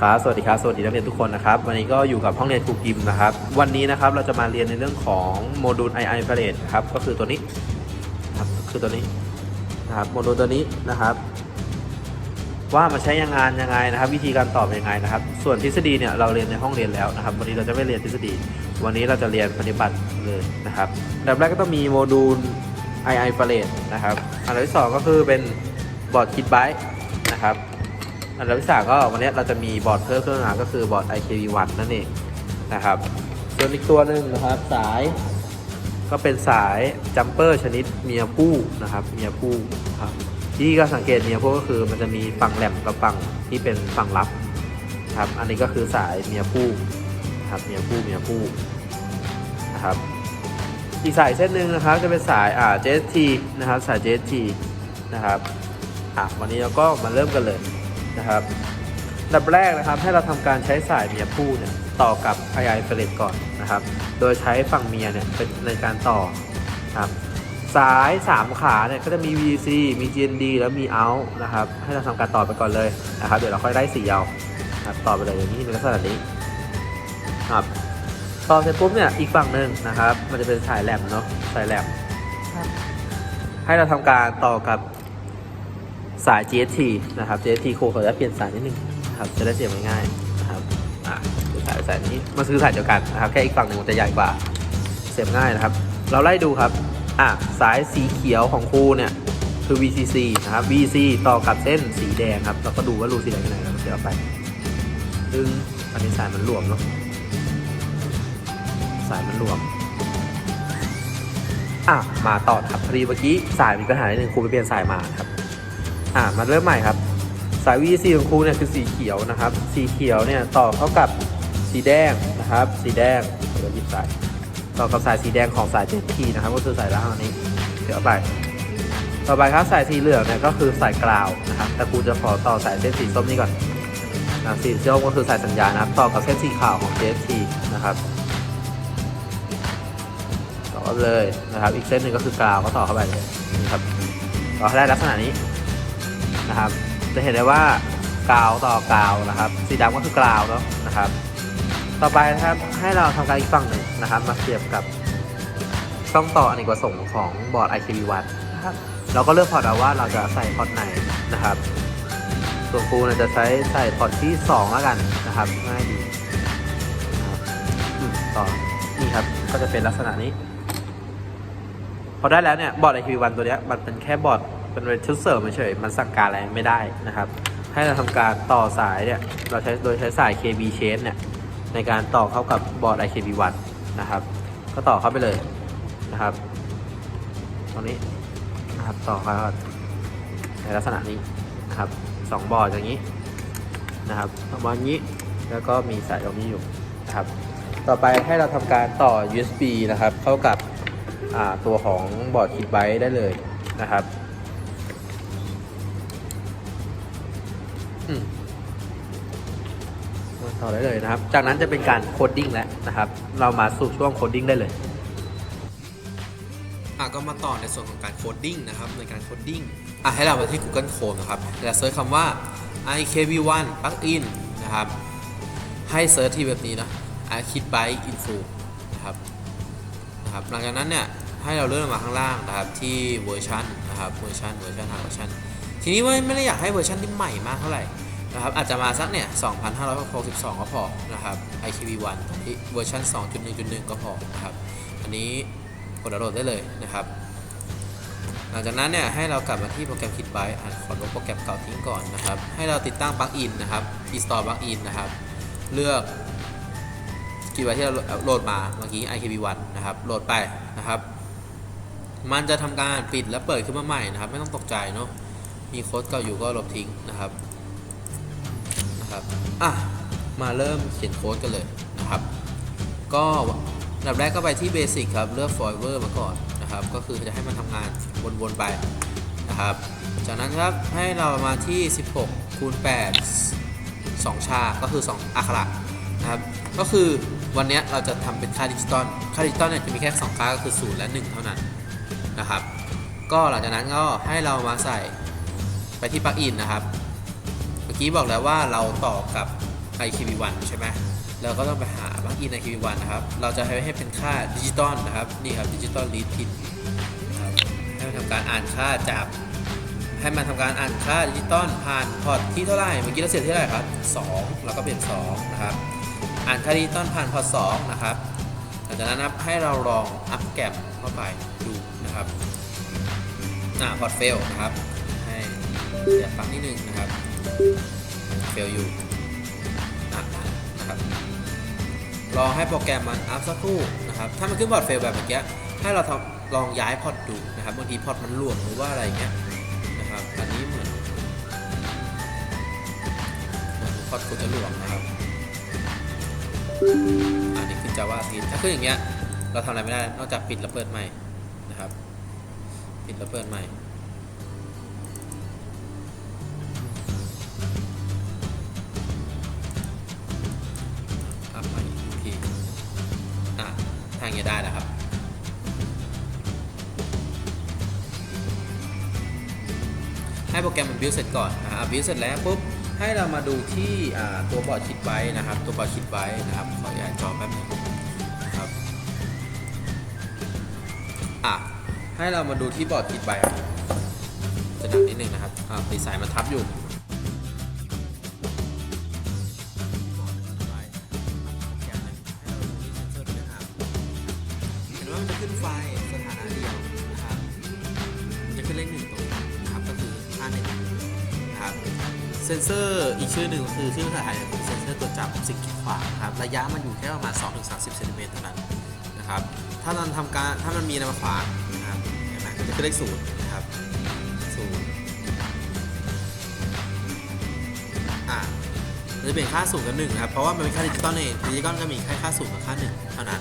ครับ สวัสดีครับ สวัสดีนักเรียนทุกคนนะครับ วันนี้ก็อยู่กับห้องเรียนครูกิมนะครับ วันนี้นะครับเราจะมาเรียนในเรื่องของโมดูล II p a l e t ครับ ก็คือตัวนี้ครับคือตัวนี้นะครับ โมดูลตัวนี้นะครับ ว่ามันใช้ยังงานยังไงนะครับ วิธีการตอบยังไงนะครับ ส่วนทฤษฎีเนี่ยเราเรียนในห้องเรียนแล้วนะครับ วันนี้เราจะไม่เรียนทฤษฎี วันนี้เราจะเรียนปฏิบัติเลยนะครับอันดับแรกก็ต้องมีโมดูล II p a l e t นะครับ อันดับที่สองก็คือเป็นบอร์ดคิดไบนะครับ อันดับที่สามก็วันนี้เราจะมีบอร์ดเพิ่มขึ้นมาก็คือบอร์ด IKV1 นั่นเองนะครับ ส่วนอีกตัวหนึ่งนะครับสายก็เป็นสายจัมเปอร์ชนิดเมียผู้นะครับเมียผู้ครับที่ก็สังเกตเมียผู้ก็คือมันจะมีฝั่งแหลมกับฝั่งที่เป็นฝั่งรับครับอันนี้ก็คือสายเมียผู้ครับเมียผู้เมียผู้นะครับอีกสายเส้นหนึ่งนะครับจะเป็นสายอ่า JST นะครับสาย JST นะครับอะวันนี้เราก็มาเริ่มกันเลย นะครับอันดับแรกนะครับให้เราทำการใช้สายเมียผู้เนี่ยต่อกับ II f l e t ก่อนนะครับ โดยใช้ฝั่งเมียเนี่ยเป็นในการต่อครับสาย 3 ขาเนี่ยก็จะมี VC มี GND แล้วมี out นะครับให้เราทำการต่อไปก่อนเลยนะครับเดี๋ยวเราค่อยได้สีเอาครับต่อไปเลยอย่างนี้ในลักษณะนี้ครับต่อเสร็จปุ๊บเนี่ยอีกฝั่งหนึ่งนะครับ มันจะเป็นสายแหลมเนาะสายแหลมให้เราทำการต่อกับ สาย GST นะครับ GST โคขอจะเปลี่ยนสายนิดนึงนะครับจะได้เสียบง่ายๆนะครับอ่าสายสายนี้มันคือสายเดียวกันนะครับแค่อีกฝั่งหนึ่งมันจะใหญ่กว่าเสียบง่ายนะครับ เราไล่ดูครับอะสายสีเขียวของครูเนี่ยคือ VCC นะครับ VC ต่อกับเส้นสีแดงครับเราก็ดูว่ารูสีแดงที่ไหนแล้วก็เสียบไปซึ่งอันนี้สายมันหลวมเนาะสายมันหลวมอะมาต่อครับพอดีเมื่อกี้สายมีปัญหานิดนึงครูไปเปลี่ยนสายมาครับ อะมาเริ่มใหม่ครับ สาย VCC ของครูเนี่ยคือสีเขียวนะครับ สีเขียวเนี่ยต่อเข้ากับสีแดงนะครับ สีแดงเดี๋ยวหยิบสายต่อกับสายสีแดงของสายเจ็ดทีนะครับ ก็คือสายล่างอันนี้ เดี๋ยวเอไป ต่อไปครับสายสีเหลืองเนี่ยก็คือสายกราวนะครับแต่ครูจะขอต่อสายเส้นสีส้มนี่ก่อนนะสีส้มก็คือสายสัญญาณนะครับ ต่อกับเส้นสีขาวของ JST นะครับต่อเลยนะครับ อีกเส้นหนึ่งก็คือกราวก็ต่อเข้าไปเลยนะครับต่อให้ได้ลักษณะนี้ นะครับ จะเห็นได้ว่ากาวต่อกาวนะครับ สีดำก็คือกาวเนาะนะครับ ต่อไปนะครับให้เราทำการอีกฝั่งหนึ่งนะครับ มาเสียบกับช่องต่ออเนกประสงค์ของบอร์ด IKV1 นะครับเราก็เลือกพอร์ตเอาว่าเราจะใส่พอร์ตไหนนะครับ ส่วนครูจะใช้ใส่พอร์ตที่ 2 แล้วกันนะครับง่ายดีต่อนี่ครับก็จะเป็นลักษณะนี้ พอได้แล้วเนี่ยบอร์ด IKV1 ตัวเนี้ยมันเป็นแค่บอร์ด เป็นชุดเสริมเฉยมันสั่งการอะไรไม่ได้นะครับ ให้เราทำการต่อสายเนี่ยเราใช้โดยใช้สาย KB chain เนี่ยในการต่อเข้ากับบอร์ด IKB1 นะครับ ก็ต่อเข้าไปเลยนะครับ ตรงนี้นะครับต่อเข้าในลักษณะนี้นะครับสองบอร์ดอย่างนี้นะครับสองบอร์ดอย่างนี้แล้วก็มีสายตรงนี้อยู่นะครับ ต่อไปให้เราทำการต่อ USB นะครับ เข้ากับตัวของบอร์ดคิดไบได้เลยนะครับ ต่อได้เลยนะครับ จากนั้นจะเป็นการโคดดิ้งแล้วนะครับ เรามาสู่ช่วงโคดดิ้งได้เลยอะก็มาต่อในส่วนของการโคดดิ้งนะครับในการโคดดิ้งอะให้เราไปที่ Google Chrome นะครับแล้วเซิร์ชคำว่า ikv1 plugin นะครับ ให้เซิร์ชที่เว็บนี้นะ iKitByte info นะครับนะครับ หลังจากนั้นเนี่ยให้เราเลื่อนมาข้างล่างนะครับที่เวอร์ชันนะครับเวอร์ชันเวอร์ชันหาเวอร์ชัน ทีนี้ว่าไม่ได้อยากให้เวอร์ชันที่ใหม่มากเท่าไหร่นะครับอาจจะมาสักเนี่ย 2,562 ก็พอนะครับ iKv1 ตอนนี้เวอร์ชัน2.1.1 ก็พอนะครับ อันนี้กดดาวน์โหลดได้เลยนะครับ หลังจากนั้นเนี่ยให้เรากลับมาที่โปรแกรม Kitbyte อะขอลบโปรแกรมเก่าทิ้งก่อนนะครับ ให้เราติดตั้งปลั๊กอินนะครับ install ปลั๊กอินนะครับ เลือก Kitbyte ที่เราโหลดมาเมื่อกี้ IKB1 นะครับ โหลดไปนะครับ มันจะทำการปิดและเปิดขึ้นมาใหม่นะครับ ไม่ต้องตกใจเนาะ มีโค้ดเก่าอยู่ก็ลบทิ้งนะครับนะครับอะมาเริ่มเขียนโค้ดกันเลยนะครับ ก็อันดับแรกก็ไปที่เบสิกครับเลือก forever มาก่อนนะครับ ก็คือจะให้มันทำงานวนๆไปนะครับ จากนั้นครับให้เรามาที่ 16คูณ8 2 ชา ก็คือ 2อักขระนะครับ ก็คือวันนี้เราจะทำเป็นค่าดิจิตอล ค่าดิจิตอลเนี่ยจะมีแค่ 2 ค่าก็คือ 0 และ 1 เท่านั้นนะครับ ก็หลังจากนั้นก็ให้เรามาใส่ ไปที่ปลั๊กอินนะครับ เมื่อกี้บอกแล้วว่าเราต่อกับ IKV1 ใช่ไหมเราก็ต้องไปหาปลั๊กอิน IKV1 นะครับ เราจะให้ให้เป็นค่าดิจิตอลนะครับ นี่ครับดิจิตอลรีดพินนะครับให้มันทำการอ่านค่าจาก ให้มันทำการอ่านค่าดิจิตอลผ่านพอร์ตที่เท่าไหร่ เมื่อกี้เราเสียที่เท่าไหร่ครับ 2 เราก็เป็น 2 นะครับ อ่านค่าดิจิตอลผ่านพอร์ต2นะครับหลังจากนั้นนะให้เราลองอัพแกรมเข้าไปดูนะครับ อ่าพอร์ตเฟลนะครับ เดี๋ยฟังนิดนึงนะครับเฟลอยู่นะครับรอให้โปรแกรมมันอัพสักครู่นะครับถ้ามันขึ้นพอร์ตเฟลแบบเมื่อกี้ให้เราทำลองย้ายพอร์ตดูนะครับบางทีพอร์ตมันหลวมหรือว่าอะไรเงี้ยนะครับอันนี้เหมือนเหมือนพอร์ตกูจะหลวมนะครับอันนี้คือ Java ทีถ้าขึ้นอย่างเงี้ยเราทำอะไรไม่ได้นอกจากปิดแล้วเปิดใหม่นะครับ ปิดแล้วเปิดใหม่ ทางนี้ได้แล้วครับ ให้โปรแกรมมันบิวเสร็จก่อนนะครับบิวเสร็จแล้วปุ๊บให้เรามาดูที่ตัวบอร์ดคิดไว้นะครับ ตัวบอร์ดคิดไว้นะครับ ขอย้ายจอแป๊บหนึงนะครับอะให้เรามาดูที่บอร์ดคิดไว้จะดับนิดนึงนะครับอ่าดีไซน์มันทับอยู่ ไฟล์สถานะเดียวนะครับจะขึ้นเลขหนึ่งตรงนี้นะครับก็คือค่าหนึ่งนะครับเซนเซอร์อีกชื่อหนึ่งคือชื่อภาษาไทยคือเซนเซอร์ตรวจจับสิ่งกีดขวางนะครับระยะมันอยู่แค่ประมาณ 2-30เซนติเมตรเท่านั้นนะครับถ้ามันทำการถ้ามันมีอะไรมาขวางนะครับเห็นไหมจะขึ้นเลขศูนย์นะครับศูนย์อะจะเป็นค่าศูนย์กับหนึ่งนะครับ เพราะว่ามันเป็นค่าดิจิตอลเองดิจิตอลก็มีแค่ค่าศูนย์กับค่าหนึ่งเท่านั้น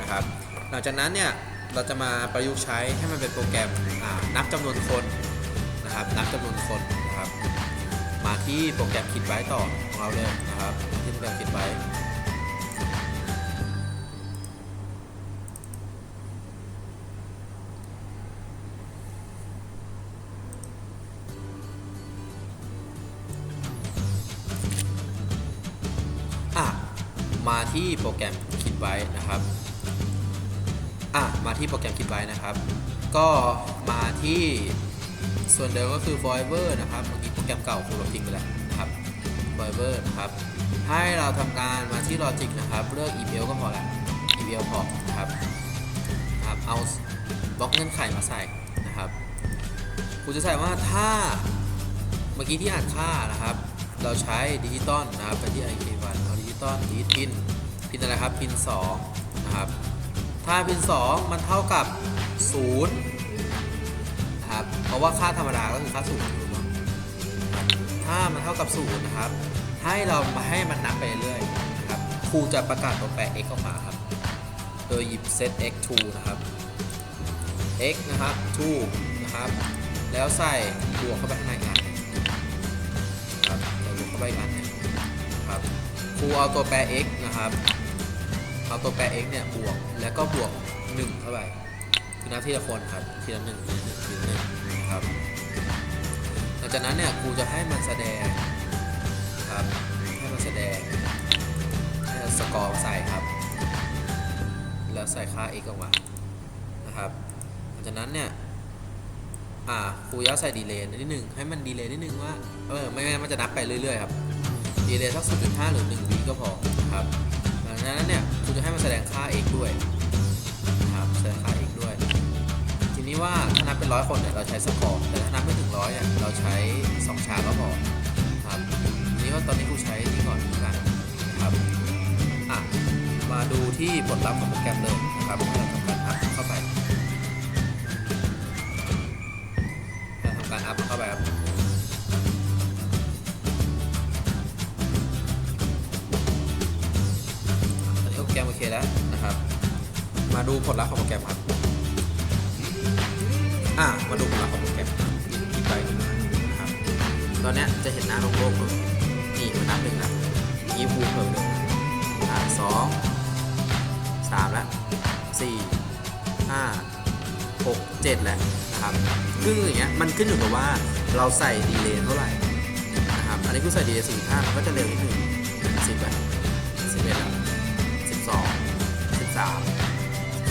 นะครับ หลังจากนั้นเนี่ย เราจะมาประยุกต์ใช้ให้มันเป็นโปรแกรมนับจำนวนคนนะครับ นับจำนวนคนนะครับ มาที่โปรแกรมคิดไว้ต่อของเราเลยนะครับที่โปรแกรมคิดไว้มาที่โปรแกรมคิดไว้นะครับ อะมาที่โปรแกรมคิดไว้นะครับ ก็มาที่ส่วนเดิมก็คือ forever นะครับเมื่อกี้โปรแกรมเก่าครูเราทิ้งไปแล้วนะครับ forever นะครับ ให้เราทำการมาที่ logic นะครับ เลือก email ก็พอละ email พอนะครับครับเอาบล็อกเงื่อนไขมาใส่นะครับครูจะใส่ว่าถ้าเมื่อกี้ที่อ่านค่านะครับ เราใช้ดิจิตอลนะครับไปที่ IK1 เอาดิจิตอลดีพินพินอะไรครับพิน2นะครับ ถ้าพิน2มันเท่ากับ0นะครับ เพราะว่าค่าธรรมดาก็คือค่า0ถูกต้องถ้ามันเท่ากับ0นะครับ ให้เรามาให้มันนับไปเรื่อยๆนะครับ ครูจะประกาศตัวแปร x ออกมาครับ โดยหยิบ set x to นะครับ x นะครับ to นะครับ แล้วใส่บวกเข้าไปข้างในกันครับใส่บวกเข้าไปอีกอันครับ ครูเอาตัวแปร x นะครับ เอาตัวแปร x เนี่ยบวกแล้วก็บวก1เข้าไปคือนับทีละคนครับทีละหนึ่งทีละหนึ่งทีละหนึ่งนะครับหลังจากนั้นเนี่ยครูจะให้มันแสดงครับให้มันแสดงให้สกอร์ใส่ครับ แล้วใส่ค่า x ออกมานะครับหลังจากนั้นเนี่ยอ่าครูย้ายใส่ดีเลย์นิดนึงให้มันดีเลย์นิดนึงว่าเออไม่งั้นมันจะนับไปเรื่อยๆครับดีเลย์สัก0.5หรือ1วิก็พอครับหลังจากนั้นเนี่ย ให้มันแสดงค่า x ด้วยนะครับแสดงค่า x ด้วย ทีนี้ว่าถ้านับเป็นร้อยคนเนี่ยเราใช้สกอร์แต่ถ้านับไม่ถึงร้อยเนี่ยเราใช้ 2 ชาก็พอครับทีนี้ก็ตอนนี้ครูใช้นี่ก่อนแล้วกันครับอะมาดูที่ผลลัพธ์ของโปรแกรมเลยนะครับเราทำการอัพเข้าไปเราทำการอัพเข้าไปครับ ดูผลลัพธ์ของโปรแกรมครับอ่ามาดูผลลัพธ์ของโปรแกรมอีกไปนะครับ ตอนนี้จะเห็นหน้าโลกโลกนี่มันนับหนึ่งนะอีฟูเพิ่มหนึ่งอ่าสองสามแล้วสี่ห้าหกเจ็ดแหละนะครับคืออย่างเงี้ยมันขึ้นอยู่กับว่าเราใส่ดีเลย์เท่าไหร่นะครับ อันนี้กูใส่ดีเลย์สี่ห้าก็จะเร็วนิดหนึ่งสิบแปดสิบเอ็ดสิบสองสิบสาม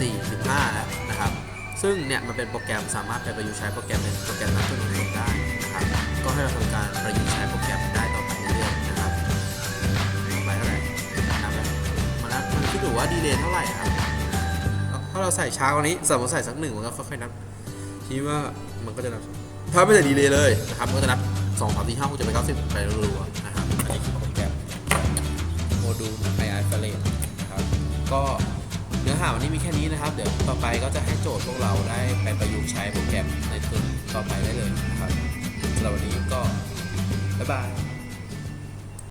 4 15แล้วนะครับ ซึ่งเนี่ยมันเป็นโปรแกรมสามารถไปประยุกต์ใช้โปรแกรมเป็นโปรแกรมนับจำนวนได้นะครับ ก็ให้เราทำการประยุกต์ใช้โปรแกรมได้ต่อไปเรื่อยๆนะครับต่อไปเท่าไหร่นับแล้วมานับมันคิดดูว่าดีเลย์เท่าไหร่ครับ ถ้าเราใส่ช้ากว่านี้ สมมติใส่สักหนึ่งมันก็ค่อยๆนับคิดว่ามันก็จะนับ ถ้าไม่ใส่ดีเลย์เลยนะครับ มันก็จะนับสองสามสี่ห้ากเจ็ดแปเก้าสิบไปรัวๆนะครับ อันนี้คือโปรแกรมโมดูล AI f a r e นะครับ ก็ นื้อหาวันนี้มีแค่นี้นะครับ เดี๋ยวต่อไปก็จะให้โจทย์พวกเราได้ไปประยุกต์ใช้โปรแกรมในทุนต่อไปได้เลยนะครับสำหรับวันนี้ก็บ๊ายบาย